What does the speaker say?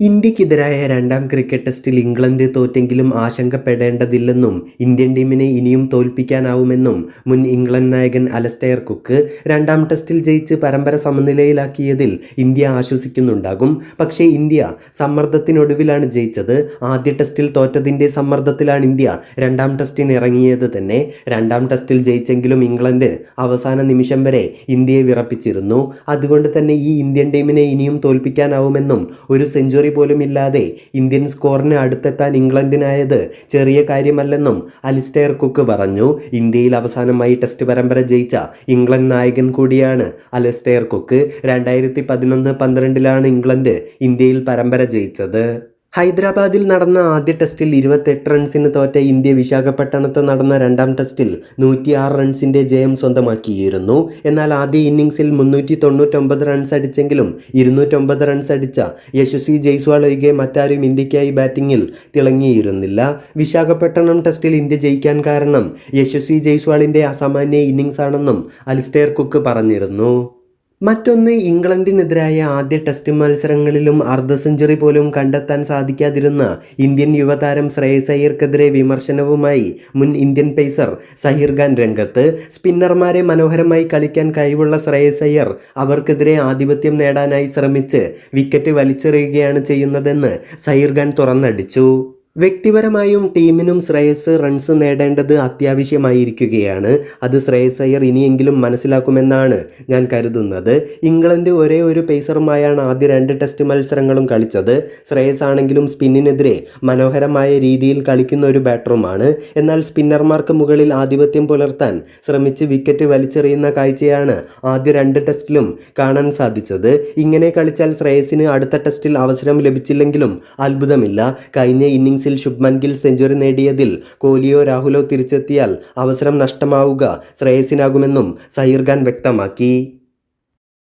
ഇന്ത്യക്കെതിരായ രണ്ടാം ക്രിക്കറ്റ് ടെസ്റ്റിൽ England തോറ്റെങ്കിലും ആശങ്കപ്പെടേണ്ടതില്ലെന്നും Indian ടീമിനെ ഇനിയും തോൽപ്പിക്കാനാവുമെന്നും മുൻ ഇംഗ്ലണ്ട് നായകൻ അലസ്റ്റയർ കുക്ക് രണ്ടാം ടെസ്റ്റിൽ ജയിച്ച് പരമ്പര സമനിലയിലാക്കിയതിൽ ഇന്ത്യ ആശ്വസിക്കുന്നുണ്ടാകും. പക്ഷേ ഇന്ത്യ സമ്മർദ്ദത്തിനൊടുവിലാണ് ജയിച്ചത്. ആദ്യ ടെസ്റ്റിൽ തോറ്റതിന്റെ സമ്മർദ്ദത്തിലാണ് ഇന്ത്യ രണ്ടാം ടെസ്റ്റിന് ഇറങ്ങിയത് തന്നെ. രണ്ടാം ടെസ്റ്റിൽ ജയിച്ചെങ്കിലും ഇംഗ്ലണ്ട് അവസാന നിമിഷം വരെ ഇന്ത്യയെ വിറപ്പിച്ചിരുന്നു. അതുകൊണ്ട് തന്നെ ഈ ഇന്ത്യൻ ടീമിനെ ഇനിയും തോൽപ്പിക്കാനാവുമെന്നും ഒരു സെഞ്ചുറി പോലും ഇല്ലാതെ ഇന്ത്യൻ സ്കോറിന് അടുത്തെത്താൻ ഇംഗ്ലണ്ടിനായത് ചെറിയ കാര്യമല്ലെന്നും അലിസ്റ്റയർ കുക്ക് പറഞ്ഞു. ഇന്ത്യയിൽ അവസാനമായി ടെസ്റ്റ് പരമ്പര ജയിച്ച ഇംഗ്ലണ്ട് നായകൻ കൂടിയാണ് അലിസ്റ്റയർ കുക്ക്. രണ്ടായിരത്തി പതിനൊന്ന് പന്ത്രണ്ടിലാണ് ഇംഗ്ലണ്ട് ഇന്ത്യയിൽ പരമ്പര ജയിച്ചത്. ഹൈദരാബാദിൽ നടന്ന ആദ്യ ടെസ്റ്റിൽ ഇരുപത്തെട്ട് റൺസിന് തോറ്റ ഇന്ത്യ വിശാഖപട്ടണത്ത് നടന്ന രണ്ടാം ടെസ്റ്റിൽ നൂറ്റിയാറ് റൺസിന്റെ ജയം സ്വന്തമാക്കിയിരുന്നു. എന്നാൽ ആദ്യ ഇന്നിംഗ്സിൽ മുന്നൂറ്റി തൊണ്ണൂറ്റൊമ്പത് റൺസ് അടിച്ചെങ്കിലും ഇരുന്നൂറ്റൊമ്പത് റൺസ് അടിച്ച യശസ്വി ജയ്സ്വാൾ ഒഴികെ മറ്റാരും ഇന്ത്യക്കായി ബാറ്റിങ്ങിൽ തിളങ്ങിയിരുന്നില്ല. വിശാഖപട്ടണം ടെസ്റ്റിൽ ഇന്ത്യ ജയിക്കാൻ കാരണം യശസ്വി ജയ്സ്വാളിന്റെ അസാമാന്യ ഇന്നിംഗ്സ് ആണെന്നും അലിസ്റ്റെയർ കുക്ക് പറഞ്ഞിരുന്നു. മറ്റൊന്ന് ഇംഗ്ലണ്ടിനെതിരായ ആദ്യ ടെസ്റ്റ് മത്സരങ്ങളിലും അർദ്ധ സെഞ്ചുറി പോലും കണ്ടെത്താൻ സാധിക്കാതിരുന്ന ഇന്ത്യൻ യുവതാരം ശ്രേയസ് അയ്യർക്കെതിരെ വിമർശനവുമായി മുൻ ഇന്ത്യൻ പേസർ സഹീർ ഖാൻ രംഗത്ത്. സ്പിന്നർമാരെ മനോഹരമായി കളിക്കാൻ കഴിവുള്ള ശ്രേയസ് അയ്യർ അവർക്കെതിരെ ആധിപത്യം നേടാനായി ശ്രമിച്ച് വിക്കറ്റ് വലിച്ചെറിയുകയാണ് ചെയ്യുന്നതെന്ന് സഹീർ ഖാൻ തുറന്നടിച്ചു. വ്യക്തിപരമായും ടീമിനും ശ്രേയസ് റൺസ് നേടേണ്ടത് അത്യാവശ്യമായിരിക്കുകയാണ്. അത് ശ്രേയസ് അയ്യർ ഇനിയെങ്കിലും മനസ്സിലാക്കുമെന്നാണ് ഞാൻ കരുതുന്നത്. ഇംഗ്ലണ്ട് ഒരേ ഒരു പേസറുമായാണ് ആദ്യ രണ്ട് ടെസ്റ്റ് മത്സരങ്ങളും കളിച്ചത്. ശ്രേയസ് ആണെങ്കിലും സ്പിന്നിനെതിരെ മനോഹരമായ രീതിയിൽ കളിക്കുന്ന ഒരു ബാറ്ററുമാണ്. എന്നാൽ സ്പിന്നർമാർക്ക് മുകളിൽ ആധിപത്യം പുലർത്താൻ ശ്രമിച്ച് വിക്കറ്റ് വലിച്ചെറിയുന്ന കാഴ്ചയാണ് ആദ്യ രണ്ട് ടെസ്റ്റിലും കാണാൻ സാധിച്ചത്. ഇങ്ങനെ കളിച്ചാൽ ശ്രേയസിന് അടുത്ത ടെസ്റ്റിൽ അവസരം ലഭിച്ചില്ലെങ്കിലും അത്ഭുതമില്ല. കഴിഞ്ഞ ഇന്നിംഗ്സിൽ ശുഭ്മൻ ഗിൽ സെഞ്ചുറി നേടിയതിൽ കോഹ്ലിയോ രാഹുലോ തിരിച്ചെത്തിയാൽ അവസരം നഷ്ടമാവുക ശ്രേയസിനാകുമെന്നും സഹീർ ഖാൻ വ്യക്തമാക്കി.